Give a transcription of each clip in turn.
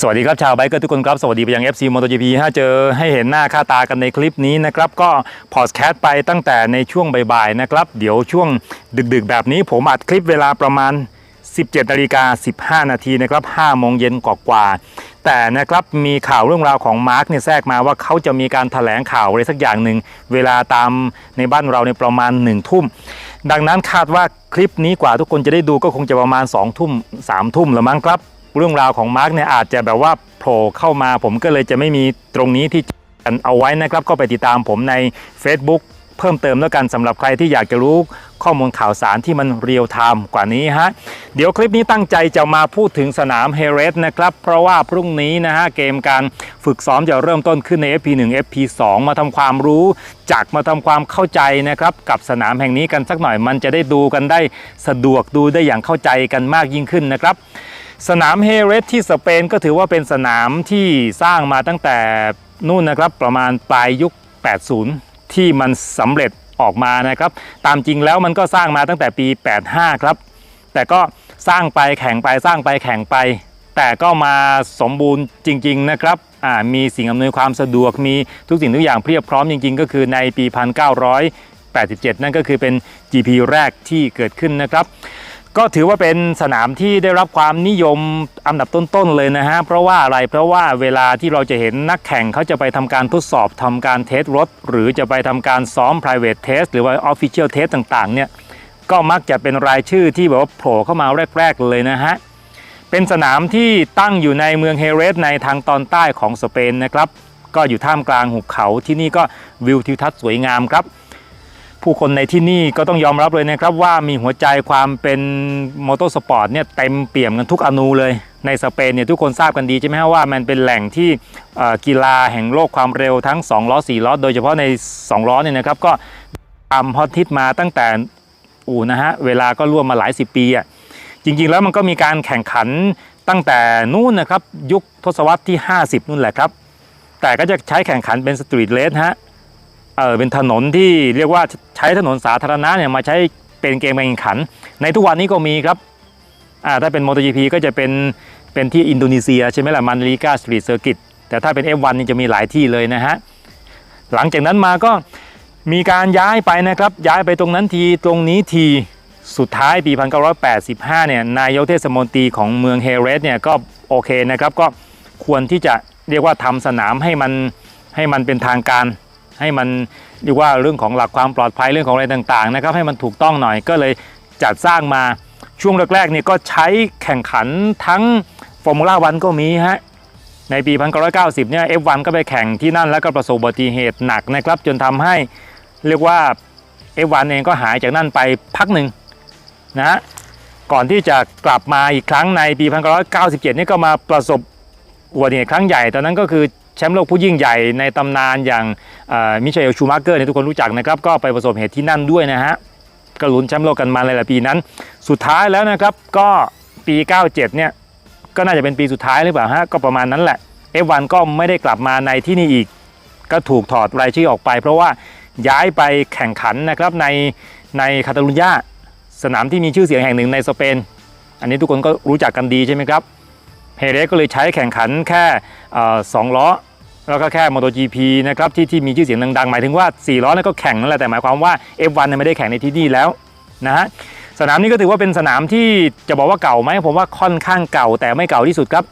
สวัสดีครับชาวไบเกอร์ทุกคนครับ สวัสดีไปยัง FC MotoGP ฮะเจอให้เห็นหน้าค่าตากันในคลิปนี้นะครับ ก็พอดแคสต์ไปตั้งแต่ในช่วงบ่ายๆนะครับ เดี๋ยวช่วงดึกๆ แบบนี้ผมอัดคลิปเวลาประมาณ 17นาฬิกา15 นาทีนะครับ5โมงเย็นกว่าๆแต่นะครับมีข่าวเรื่องราวของมาร์กเนี่ยแทรกมาว่าเขาจะมีการถแถลงข่าวอะไรสักอย่างหนึ่งเวลาตามในบ้านเราในประมาณ1ทุ่มดังนั้นคาดว่าคลิปนี้กว่าทุกคนจะได้ดูก็คงจะประมาณ2ทุ่ม3ทุ่มละมั้งครับ เรื่องราวของมาร์กเนี่ยอาจจะแบบว่าโผล่เข้ามาผมก็เลยจะไม่มีตรงนี้ที่จะเอาไว้นะครับ ก็ไปติดตามผมใน Facebook เพิ่มเติมแล้วกันสำหรับใครที่อยากจะรู้ข้อมูลข่าวสารที่มันเรียลไทม์กว่านี้ฮะ เดี๋ยวคลิปนี้ตั้งใจจะมาพูดถึงสนามเฮเรสนะครับ เพราะว่าพรุ่งนี้นะฮะ เกมการฝึกซ้อมจะเริ่มต้นขึ้นใน FP1 FP2 มาทำความรู้จักมาทำความเข้าใจนะครับ กับสนามแห่งนี้กันสักหน่อยมันจะได้ดูกันได้สะดวกดูได้อย่างเข้าใจกันมากยิ่งขึ้นนะครับ สนามเฮเรสที่สเปนก็ถือว่าเป็นสนามที่สร้างมาตั้งแต่นู่นนะครับประมาณปลายยุค 80 ที่มันสำเร็จออกมานะครับ ตามจริงแล้วมันก็สร้างมาตั้งแต่ปี 85 ครับ แต่ก็สร้างไปแข่งไปสร้างไปแข่งไป แต่ก็มาสมบูรณ์จริง ๆ นะครับมีสิ่งอำนวยความสะดวกมีทุกสิ่งทุกอย่างเพียบพร้อมจริง ๆ ก็คือในปี 1987 นั่นก็คือเป็น GP แรกที่เกิดขึ้นนะครับ ก็ถือว่าเป็นสนามที่ได้รับความนิยมอันดับต้นๆเลยนะฮะ เพราะว่าอะไร เพราะว่าเวลาที่เราจะเห็นนักแข่งเขาจะไปทำการทดสอบทำการเทสรถ หรือจะไปทำการซ้อม private test หรือว่า official test ต่างๆ เนี่ย ก็มักจะเป็นรายชื่อที่แบบว่าโผล่เข้ามาแรก ๆ เลยนะฮะ เป็นสนามที่ตั้งอยู่ในเมืองเฮเรสในทางตอนใต้ของสเปนนะครับ ก็อยู่ท่ามกลางหุบเขาที่นี่ก็วิวทิวทัศน์สวยงามครับ ผู้คนในที่นี่ก็ต้องยอมรับเลยนะครับว่ามีหัวใจความเป็นมอเตอร์สปอร์ตเนี่ยเต็มเปี่ยมกันทุกอนูเลย ในสเปนเนี่ยทุกคนทราบกันดีใช่ไหมฮะว่ามันเป็นแหล่งที่กีฬาแห่งโลกความเร็วทั้ง 2 ล้อ 4 ล้อ โดยเฉพาะใน 2 ล้อเนี่ยนะครับก็ตามฮอตฮิตมาตั้งแต่อูนะฮะเวลาก็ร่วมมาหลายสิบปีอะจริงๆแล้วมันก็มีการแข่งขันตั้งแต่นู่นนะครับยุคทศวรรษที่ 50 นู่นแหละครับแต่ก็จะใช้แข่งขันเป็นสตรีทเลสฮะ เออเป็นถนนที่เรียกว่าใช้ถนนสาธารณะเนี่ยมาใช้เป็นเกมการแข่งขัน ในทุกวันนี้ก็มีครับอ่าถ้าเป็น MotoGP ก็จะเป็นเป็นที่อินโดนีเซียใช่ไหมล่ะมันลีกาสตรีทเซอร์กิตแต่ถ้าเป็น F1 นี่จะมีหลายที่เลยนะฮะหลังจากนั้นมาก็มีการย้ายไปนะครับ ย้ายไปตรงนั้นทีตรงนี้ทีสุดท้ายปี 1985 เนี่ยนายกเทศมนตรีของเมืองเฮเรสเนี่ยก็โอเคนะครับ ก็ควรที่จะเรียกว่าทำสนามให้มันให้มันเป็นทางการ ให้มันเรียกว่าเรื่องของหลักความปลอดภัยเรื่องของอะไรต่างๆนะครับให้มันถูกต้องหน่อยก็เลยจัดสร้างมาช่วงแรกๆเนี่ยก็ใช้แข่งขันทั้งฟอร์มูล่าวันก็มีฮะในปี 1990 เนี่ย F1 ก็ไปแข่งที่นั่นแล้วก็ประสบอุบัติเหตุหนักนะครับ จนทำให้เรียกว่า F1 เองก็หายจากนั่นไปพักหนึ่งนะฮะก่อนที่จะกลับมาอีกครั้งในปี 1997 นี่ก็มาประสบอุบัติเหตุครั้งใหญ่ ตอนนั้นก็คือ แชมป์โลกผู้ยิ่งใหญ่ในตำนานอย่างมิเชลชูมาร์เกอร์เนี่ยทุกคนรู้จักนะครับก็ไปประสบเหตุที่นั่นด้วยนะฮะก็ลุ้นแชมป์โลกกันมาหลายๆปีนั้น สุดท้ายแล้วนะครับก็ปี 97 เนี่ยก็น่าจะเป็นปีสุดท้ายหรือเปล่าฮะก็ประมาณนั้นแหละ F1 ก็ไม่ได้กลับมาในที่นี่อีก ก็ถูกถอดรายชื่อออกไป เพราะว่าย้ายไปแข่งขันนะครับในในคาตาลุญญาสนามที่มีชื่อเสียงแห่งหนึ่งในสเปน อันนี้ทุกคนก็รู้จักกันดีใช่ไหมครับ เฮเรสก็เลยใช้แข่งขันแค่สองล้อแล้วก็แค่ MotoGP นะครับที่ที่มีชื่อเสียงดังๆ หมายถึงว่า 4 ล้อนั่นก็แข่งนั่นแหละแต่หมายความว่า F1 เนี่ยไม่ได้แข่งในที่นี่แล้วนะฮะสนามนี้ก็ถือว่าเป็นสนามที่จะบอกว่าเก่าไหมผมว่าค่อนข้างเก่าแต่ไม่เก่าที่สุดครับ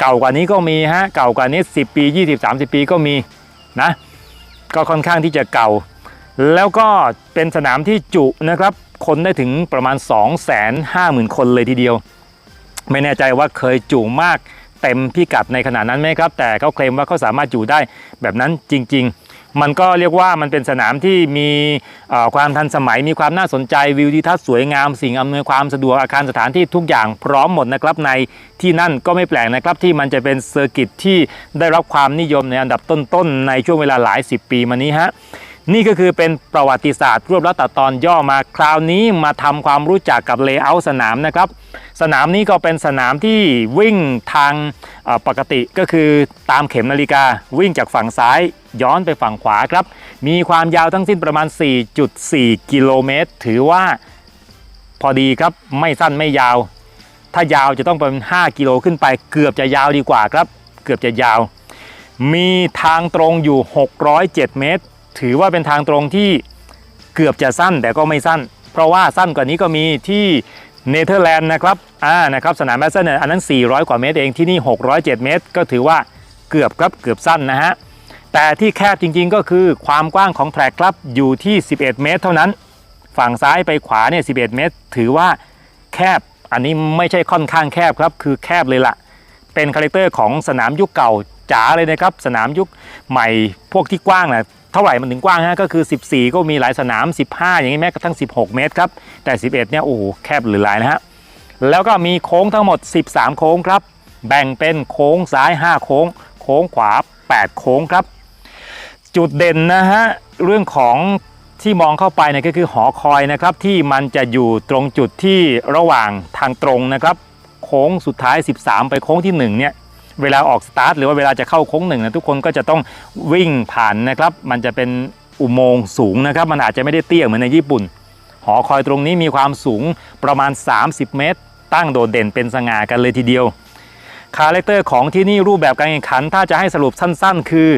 เก่ากว่านี้ก็มีฮะเก่ากว่านี้ 10 ปี 20 30 ปีก็มีนะก็ค่อนข้างที่จะเก่า แล้วก็เป็นสนามที่จุนะครับคนได้ถึงประมาณ 250,000 คนเลยทีเดียว ไม่แน่ใจว่าเคยจุมากเต็มพิกัดในขนาดนั้นไหมครับ แต่เขาเคลมว่าเขาสามารถอยู่ได้แบบนั้นจริง ๆ มันก็เรียกว่ามันเป็นสนามที่มีความทันสมัยมีความน่าสนใจวิวทิวทัศน์สวยงาม สิ่งอำนวยความสะดวกอาคารสถานที่ทุกอย่างพร้อมหมดนะครับในที่นั่นก็ไม่แปลกนะครับที่มันจะเป็นเซอร์กิตที่ได้รับความนิยมในอันดับต้นๆในช่วงเวลาหลายสิบปีมานี้ฮะนี่ก็คือเป็นประวัติศาสตร์รวบรัดตัดตอนย่อมาคราวนี้มาทำความรู้จักกับเลเยอร์สนามนะครับ สนามนี้ก็เป็นสนามที่วิ่งทางปกติก็คือตามเข็มนาฬิกาวิ่งจากฝั่งซ้ายย้อนไปฝั่งขวาครับ มีความยาวทั้งสิ้นประมาณ 4.4 กิโลเมตร ถือว่าพอดีครับไม่สั้นไม่ยาว ถ้ายาวจะต้องเป็น 5 กิโลขึ้นไปเกือบจะยาวดีกว่าครับ เกือบจะยาว มีทางตรงอยู่ 607 เมตร ถือว่าเป็นทางตรงที่เกือบจะสั้นแต่ก็ไม่สั้น เพราะว่าสั้นกว่านี้ก็มีที่ เนเธอร์แลนด์นะครับอ่านะครับสนามแมสเซนเนี่ยอันนั้น 400 กว่าเมตรเองที่นี่ 607 เมตร ก็ถือว่าเกือบครับเกือบสั้นนะฮะแต่ที่แคบจริงๆก็คือความกว้างของแทร็กครับอยู่ที่ 11 เมตร เท่านั้น ฝั่งซ้ายไปขวาเนี่ย 11 เมตร ถือว่าแคบอันนี้ไม่ใช่ค่อนข้างแคบครับคือแคบเลยล่ะ เป็นคาแรคเตอร์ของสนามยุคเก่าจ๋าเลยนะครับสนามยุคใหม่พวกที่กว้างนะ เท่าไหร่มันถึงกว้างฮะก็คือ 14 ก็มีหลายสนาม 15 อย่างนี้แม้กระทั่ง 16 เมตรครับแต่ 11 เนี่ยโอ้โหแคบหรือหลายนะฮะแล้วก็มีโค้งทั้งหมด 13 โค้งครับ แบ่งเป็นโค้งซ้าย 5 โค้ง โค้งขวา 8 โค้งครับ จุดเด่นนะฮะเรื่องของที่มองเข้าไปเนี่ยก็คือหอคอยนะครับที่มันจะอยู่ตรงจุดที่ระหว่างทางตรงนะครับ โค้งสุดท้าย 13 ไปโค้งที่1เนี่ย เวลาออกสตาร์ทหรือว่าเวลาจะเข้าโค้งหนึ่งนะทุกคนก็จะต้องวิ่งผ่านนะครับมันจะเป็นอุโมงค์สูงนะครับ มันอาจจะไม่ได้เตี้ยเหมือนในญี่ปุ่น หอคอยตรงนี้มีความสูงประมาณ 30 เมตร ตั้งโดดเด่นเป็นสง่ากันเลยทีเดียวคาแรคเตอร์ของที่นี่รูปแบบการแข่งขัน ถ้าจะให้สรุปสั้นๆ คือ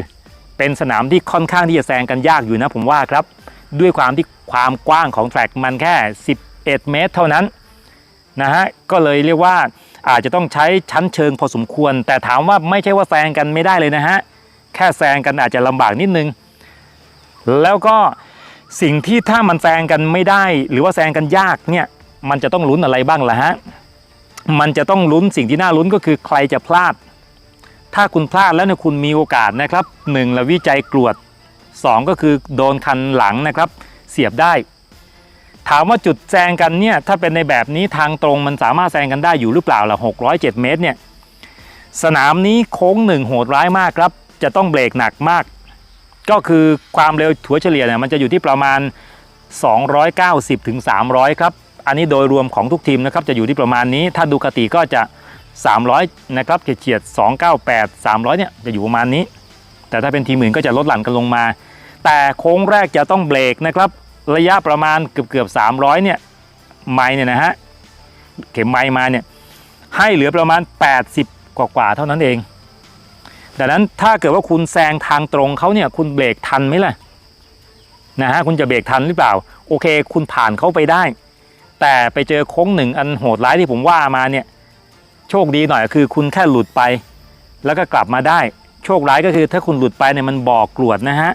เป็นสนามที่ค่อนข้างที่จะแซงกันยากอยู่นะผมว่าครับ ด้วยความที่ความกว้างของแทร็กมันแค่ 11 เมตร เท่านั้นนะฮะก็เลยเรียกว่า อาจจะต้องใช้ชั้นเชิงพอสมควร แต่ถามว่าไม่ใช่ว่าแซงกันไม่ได้เลยนะฮะ แค่แซงกันอาจจะลำบากนิดนึง แล้วก็สิ่งที่ถ้ามันแซงกันไม่ได้ หรือว่าแซงกันยากเนี่ยมันจะต้องลุ้นอะไรบ้างล่ะฮะ มันจะต้องลุ้นสิ่งที่น่าลุ้นก็คือใครจะพลาด ถ้าคุณพลาดแล้วเนี่ยคุณมีโอกาสนะครับหนึ่งละวิจัยกรวดสองก็คือโดนคันหลังนะครับ เสียบได้ ถามว่าจุดแซงกันเนี่ยถ้าเป็นในแบบนี้ทางตรงมันสามารถแซงกันได้อยู่หรือเปล่าล่ะ607 เมตรเนี่ยสนามนี้โค้งหนึ่งโหดร้ายมากครับ จะต้องเบรกหนักมาก ก็คือความเร็วถัวเฉลี่ยเนี่ยมันจะอยู่ที่ประมาณ 290ถึง300 ครับ อันนี้โดยรวมของทุกทีมนะครับจะอยู่ที่ประมาณนี้ ถ้าดูคติก็จะ 300 นะครับเฉียด298 300 เนี่ยจะอยู่ประมาณนี้ แต่ถ้าเป็นทีมอื่นก็จะลดหลั่นกันลงมา แต่โค้งแรกจะต้องเบรกนะครับ ระยะประมาณเกือบเกือบ300เนี่ยไมล์เนี่ยนะฮะเข็มไมล์มาเนี่ยให้เหลือประมาณ 80 กว่ากว่าเท่านั้นเอง ดังนั้นถ้าเกิดว่าคุณแซงทางตรงเขาเนี่ยคุณเบรกทันไหมล่ะนะฮะคุณจะเบรกทันหรือเปล่า โอเค คุณผ่านเขาไปได้ แต่ไปเจอโค้งหนึ่งอันโหดร้ายที่ผมว่ามาเนี่ยโชคดีหน่อยคือคุณแค่หลุดไป แล้วก็กลับมาได้ โชคร้ายก็คือถ้าคุณหลุดไปเนี่ยมันบ่อกรวดนะฮะ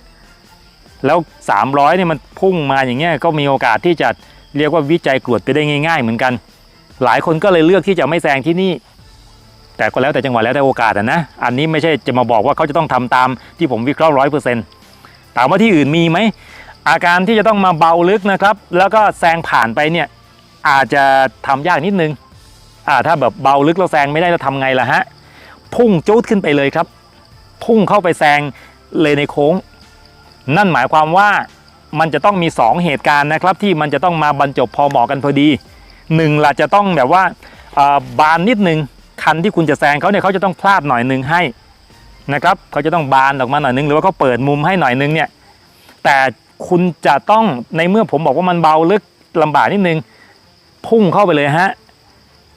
แล้ว 300เนี่ยมันพุ่งมาอย่างเงี้ยก็มีโอกาสที่จะเรียกว่าวิจัยกรวดไปได้ง่าย ๆ เหมือนกัน หลายคนก็เลยเลือกที่จะไม่แซงที่นี่ แต่ก็แล้วแต่จังหวะแล้วแต่โอกาสอะนะอันนี้ไม่ใช่จะมาบอกว่าเขาจะต้องทำตามที่ผมวิเคราะห์ร้อยเปอร์เซ็นต์ถามว่าที่อื่นมีไหมอาการที่จะต้องมาเบาลึกนะครับ แล้วก็แซงผ่านไปเนี่ยอาจจะทำยากนิดนึงอ่าถ้าแบบเบาลึกแล้วแซงไม่ได้จะทำไงล่ะฮะพุ่งจูดขึ้นไปเลยครับ พุ่งเข้าไปแซงเลยในโค้ง นั่นหมายความว่ามันจะต้องมี 2 เหตุการณ์นะครับ ที่มันจะต้องมาบรรจบพอเหมาะกันพอดีหนึ่งล่ะจะต้องแบบว่าบานนิดนึงคันที่คุณจะแซงเขาเนี่ยเขาจะต้องพลาดหน่อยนึงให้นะครับเขาจะต้องบานออกมาหน่อยนึงหรือว่าเขาเปิดมุมให้หน่อยนึงเนี่ยแต่คุณจะต้องในเมื่อผมบอกว่ามันเบาลึกลำบากนิดนึง พุ่งเข้าไปเลยฮะ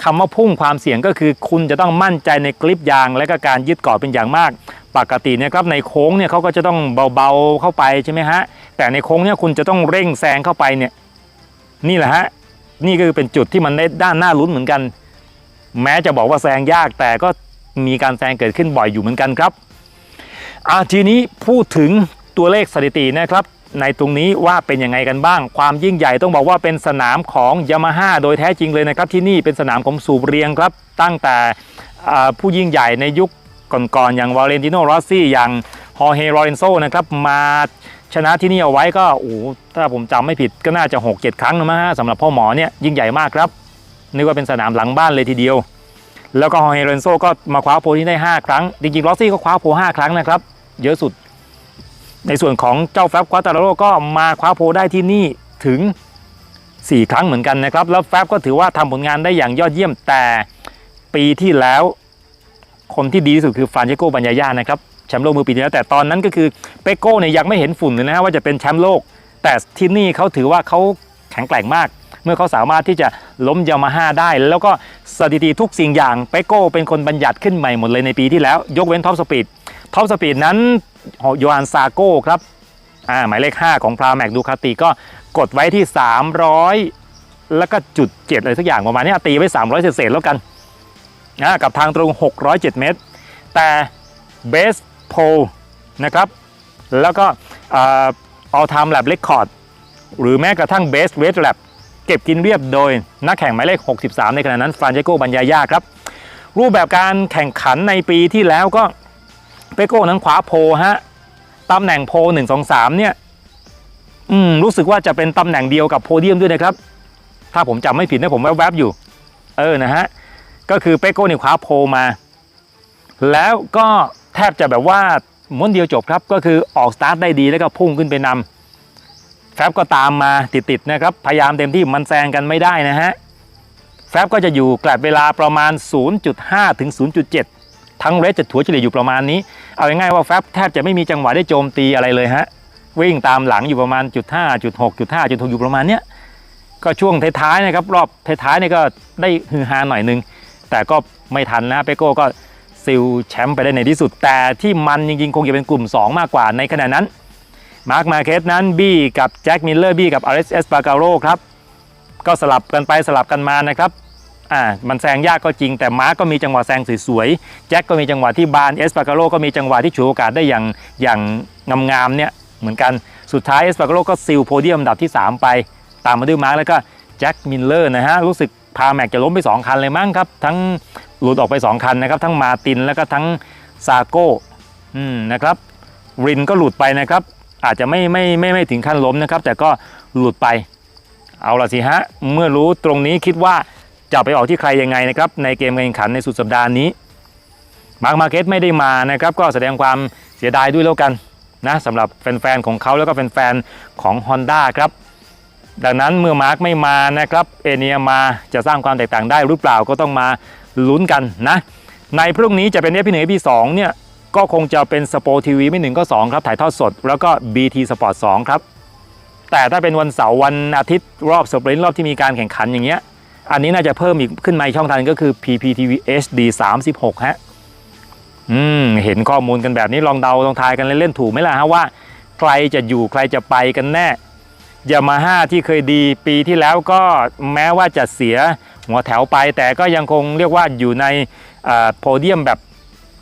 คำว่าพุ่งความเสี่ยงก็คือ คุณจะต้องมั่นใจในกลิปยางและก็การยึดเกาะเป็นอย่างมาก ปกติเนี่ยครับในโค้งเนี่ยเขาก็จะต้องเบาๆเข้าไปใช่ไหมฮะแต่ในโค้งเนี่ยคุณจะต้องเร่งแซงเข้าไปเนี่ยนี่แหละฮะนี่ก็คือเป็นจุดที่มันได้ด้านหน้าลุ้นเหมือนกัน แม้จะบอกว่าแซงยากแต่ก็มีการแซงเกิดขึ้นบ่อยอยู่เหมือนกันครับอาทีนี้พูดถึงตัวเลขสถิตินะครับ ในตรงนี้ว่าเป็นยังไงกันบ้าง ความยิ่งใหญ่ต้องบอกว่าเป็นสนามของยามาฮ่าโดยแท้จริงเลยนะครับ ที่นี่เป็นสนามของสูบเรียงครับ ตั้งแต่ผู้ยิ่งใหญ่ในยุค ก่อนๆอย่างวาเลนติโนรอสซี่อย่างฮอร์เฮโรเรนโซนะครับมาชนะที่นี่เอาไว้ก็โอ้ถ้าผมจำไม่ผิดก็น่าจะ 6-7 ครั้งนะมั้งฮะสำหรับพ่อหมอเนี่ยยิ่งใหญ่มากครับนึกว่าเป็นสนามหลังบ้านเลยทีเดียว แล้วก็ฮอร์เฮโรเรนโซก็มาคว้าโพที่ได้ 5 ครั้ง จริงๆรอสซี่ก็คว้าโพ5ครั้งนะครับเยอะสุด ในส่วนของเจ้าแฟบควาตาโรก็มาคว้าโพได้ที่นี่ถึง 4 ครั้งเหมือนกันนะครับแล้วแฟบก็ถือว่าทำผลงานได้อย่างยอดเยี่ยมแต่ปีที่แล้ว คนที่ดีที่สุดคือฟรานเชโกบัญญาญานะครับแชมป์โลกมือปีที่แล้วแต่ตอนนั้นก็คือเปโก้เนี่ยยังไม่เห็นฝุ่นเลยนะฮะว่าจะเป็นแชมป์โลก แต่ที่นี่เขาถือว่าเขาแข็งแกร่งมาก เมื่อเขาสามารถที่จะล้มยามาฮ่าได้ แล้วก็สถิติทุกสิ่งอย่างเปโก้เป็นคนบัญญัติขึ้นใหม่หมดเลยในปีที่แล้ว ยกเว้นท็อปสปีดท็อปสปีดนั้นโยฮันซาโก้ครับอ่าหมายเลข 5 ของพราแมกดูคาติก็กดไว้ที่ 300 แล้วก็จุดเจ็ดอะไรสักอย่างประมาณนี้ตีไว้ 300 เศษๆแล้วกัน นะกับทางตรง 607 เมตร แต่เบสโพนะครับแล้วก็เอ่อ all time lap record หรือแม้กระทั่ง best weight lap เก็บกินเรียบโดยนักแข่งหมายเลข 63 ในขณะนั้นฟรานเจโกบัญญายาครับ รูปแบบการแข่งขันในปีที่แล้วก็เปโก้นั้นขวาโพฮะตำแหน่งโพ1 2 3 เนี่ยอืมรู้สึกว่าจะเป็นตำแหน่งเดียวกับโพเดียมด้วยนะครับ ถ้าผมจำไม่ผิดนะผมแวบๆอยู่ เออนะฮะ ก็คือเปโก้นี่คว้าโพมา แล้วก็แทบจะแบบว่าม้วนเดียวจบครับ ก็คือออกสตาร์ทได้ดีแล้วก็พุ่งขึ้นไปนำแฟบก็ตามมาติดๆนะครับ พยายามเต็มที่มันแซงกันไม่ได้นะฮะแฟบก็จะอยู่แกลบเวลาประมาณ 0.5 ถึง 0.7 ทั้งเรสจะถัวเฉลี่ยอยู่ประมาณนี้ เอาง่ายๆว่าแฟบแทบจะไม่มีจังหวะได้โจมตีอะไรเลยฮะวิ่งตามหลังอยู่ประมาณจุด5จุด6จุด5จุด6อยู่ประมาณเนี้ยก็ช่วงท้ายๆนะครับรอบท้ายๆนี่ก็ได้ฮือฮาหน่อยนึง แต่ก็ไม่ทันนะเปโก้ก็ซิลแชมป์ไปได้ในที่สุด แต่ที่มันจริงๆ คงจะเป็นกลุ่ม 2 มากกว่าในขณะนั้น มาร์คมาเคสนั้นบี้กับแจ็คมิลเลอร์บี้กับอาร์เอสเอสปาการโรครับ ก็สลับกันไปสลับกันมานะครับอ่ามันแซงยากก็จริงแต่มาร์กก็มีจังหวะแซงสวยๆแจ็คก็มีจังหวะที่บานเอสปาการโรก็มีจังหวะที่ฉวยโอกาสได้อย่างอย่างงามๆเนี่ยเหมือนกันสุดท้ายเอสปาการโรก็ซิลโพเดียมอันดับที่ 3 ไป ตามมาด้วยมาร์กแล้วก็แจ็คมิลเลอร์นะฮะรู้สึก พาแม็กจะล้มไป 2 คันเลยมั้งครับ ทั้งหลุดออกไป 2 คันนะครับ ทั้งมาตินแล้วก็ทั้งซาโก้นะครับรินก็หลุดไปนะครับ อาจจะไม่ไม่ไม่ไม่ถึงขั้นล้มนะครับ แต่ก็หลุดไป เอาละสิฮะ เมื่อรู้ตรงนี้คิดว่าจะไปออกที่ใครยังไงนะครับ ในเกมการแข่งขันในสุดสัปดาห์นี้มาร์คมาเก็ตไม่ได้มานะครับ ก็แสดงความเสียดายด้วยแล้วกันนะสำหรับแฟนๆของเขาแล้วก็แฟนๆของ Honda ครับ ดังนั้นเมื่อมาร์คไม่มานะครับเอเนียมาจะสร้างความแตกต่างได้หรือเปล่าก็ต้องมาลุ้นกันนะ ในพรุ่งนี้จะเป็นเอพีหนึ่งเอพีสองเนี่ยก็คงจะเป็นสปอร์ทีวีไม่หนึ่งก็สองครับถ่ายทอดสด แล้วก็ BT Sport 2ครับแต่ถ้าเป็นวันเสาร์วันอาทิตย์รอบสปรินต์รอบที่มีการแข่งขันอย่างเงี้ยอันนี้น่าจะเพิ่มอีกขึ้นมาช่องทางก็คือ PPTV HD 36 ฮะ อืม เห็นข้อมูลกันแบบนี้ลองเดาลองทายกันเล่นๆถูกไหมล่ะฮะว่า ใครจะอยู่ใครจะไปกันแน่ ยามาฮ่าที่เคยดีปีที่แล้วก็แม้ว่าจะเสียหัวแถวไป แต่ก็ยังคงเรียกว่าอยู่ในโพเดียมแบบ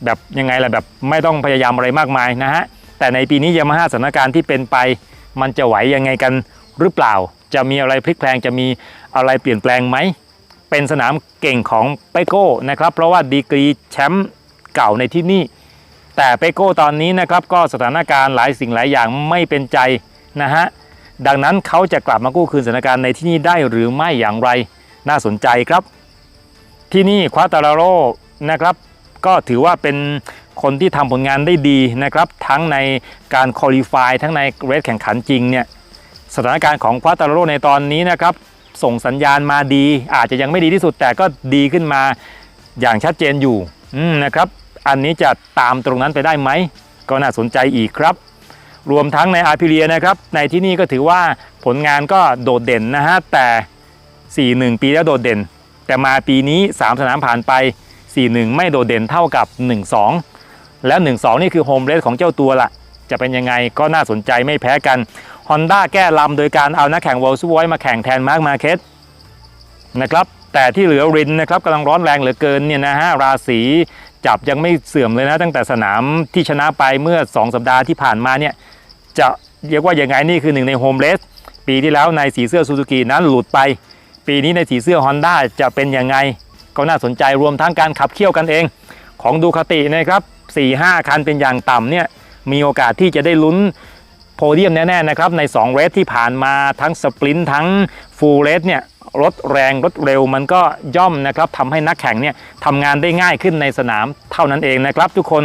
แบบยังไงล่ะแบบไม่ต้องพยายามอะไรมากมายนะฮะแต่ในปีนี้ยามาฮ่าสถานการณ์ที่เป็นไป มันจะไหวยังไงกันหรือเปล่า จะมีอะไรพลิกแพลงจะมีอะไรเปลี่ยนแปลงไหมเป็นสนามเก่งของเปโก้นะครับเพราะว่าดีกรีแชมป์เก่าในที่นี่ แต่เปโก้ตอนนี้นะครับก็สถานการณ์หลายสิ่งหลายอย่างไม่เป็นใจนะฮะ ดังนั้นเขาจะกลับมากู้คืนสถานการณ์ในที่นี่ได้หรือไม่อย่างไรน่าสนใจครับ ที่นี่ควาตาราโรนะครับ ก็ถือว่าเป็นคนที่ทำผลงานได้ดีนะครับ ทั้งในการคอลี่ฟายทั้งในเรสแข่งขันจริงเนี่ยสถานการณ์ของควาตาราโรในตอนนี้นะครับ ส่งสัญญาณมาดี อาจจะยังไม่ดีที่สุดแต่ก็ดีขึ้นมาอย่างชัดเจนอยู่นะครับ อันนี้จะตามตรงนั้นไปได้ไหมก็น่าสนใจอีกครับ รวมทั้งในอาร์พิเลียนะครับ ในที่นี่ก็ถือว่าผลงานก็โดดเด่นนะฮะแต่ 4-1 ปีแล้วโดดเด่น แต่มาปีนี้ 3 สนามผ่านไป 4-1 ไม่โดดเด่นเท่ากับ 1-2 แล้ว 1-2 นี่คือโฮมเรสของเจ้าตัวละจะเป็นยังไงก็น่าสนใจไม่แพ้กัน Honda แก้ลำโดยการเอานักแข่ง w o l ล s ไว้มาแข่งแทนมาร์ m มาเ e สนะครับแต่ที่เหลือรินนะครับกำลังร้อนแรงเหลือเกินเนี่ยนะฮะราศี จับยังไม่เสื่อมเลยนะ ตั้งแต่สนามที่ชนะไปเมื่อ 2 สัปดาห์ที่ผ่านมาเนี่ยจะเรียกว่ายังไงนี่คือหนึ่งในโฮมเรสปีที่แล้วในสีเสื้อซูซูกินั้นหลุดไป ปีนี้ในสีเสื้อ Honda จะเป็นยังไง ก็น่าสนใจรวมทั้งการขับเคี่ยวกันเอง ของดูคาตินะครับ4-5 คันเป็นอย่างต่ำเนี่ยมีโอกาสที่จะได้ลุ้นโพเดียมแน่ๆนะครับใน 2 เรสที่ผ่านมาทั้งสปรินต์ทั้งฟูลเรสเนี่ย รถแรงรถเร็วมันก็ย่อมนะครับทำให้นักแข่งเนี่ยทำงานได้ง่ายขึ้นในสนามเท่านั้นเองนะครับทุกคน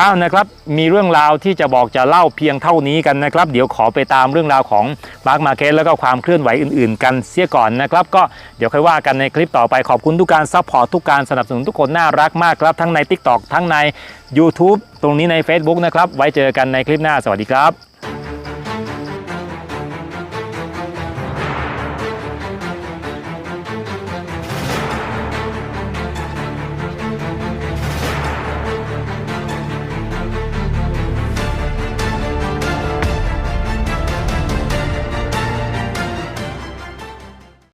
อ้าวนะครับมีเรื่องราวที่จะบอกจะเล่าเพียงเท่านี้กันนะครับ เดี๋ยวขอไปตามเรื่องราวของมาร์คมาเคสแล้วก็ความเคลื่อนไหวอื่นๆ กันเสียก่อนนะครับ ก็เดี๋ยวค่อยว่ากันในคลิปต่อไปขอบคุณทุกการซัพพอร์ตทุกการสนับสนุนทุกคนน่ารักมากครับ ทั้งใน TikTok ทั้งใน YouTube ตรงนี้ใน Facebook นะครับ ไว้เจอกันในคลิปหน้าสวัสดีครับ